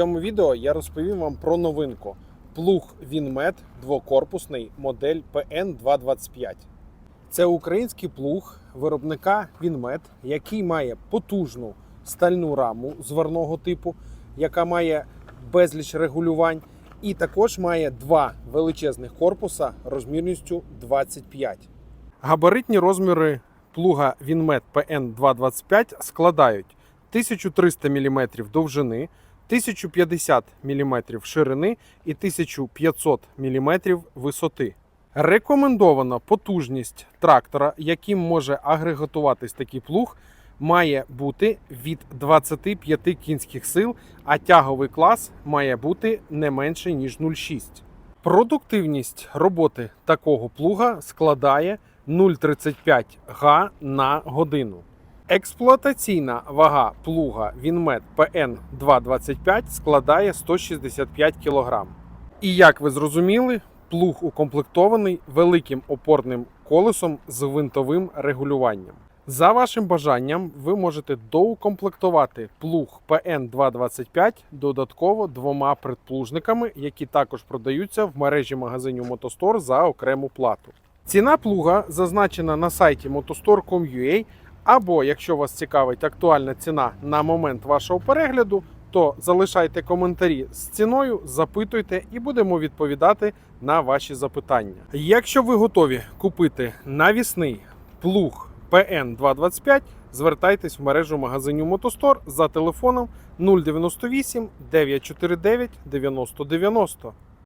цьому відео я розповім вам про новинку. Плуг Вінмет двокорпусний модель PN225. Це український плуг виробника Вінмет, який має потужну стальну раму зверного типу, яка має безліч регулювань, і також має два величезних корпуса розмірністю 25. Габаритні розміри плуга Вінмет PN225 складають 1300 мм довжини, 1050 мм ширини і 1500 мм висоти. Рекомендована потужність трактора, яким може агрегатуватись такий плуг, має бути від 25 кінських сил, а тяговий клас має бути не менше ніж 0,6. Продуктивність роботи такого плуга складає 0,35 га на годину. Експлуатаційна вага плуга Вінмет PN225 складає 165 кг. І як ви зрозуміли, плуг укомплектований великим опорним колесом з винтовим регулюванням. За вашим бажанням, ви можете доукомплектувати плуг PN225 додатково двома предплужниками, які також продаються в мережі магазинів Мотостор за окрему плату. Ціна плуга зазначена на сайті motostore.com.ua, або якщо вас цікавить актуальна ціна на момент вашого перегляду, то залишайте коментарі з ціною, запитуйте і будемо відповідати на ваші запитання. Якщо ви готові купити навісний плуг PN225, звертайтесь в мережу магазинів Мотостор за телефоном 098 949 9090.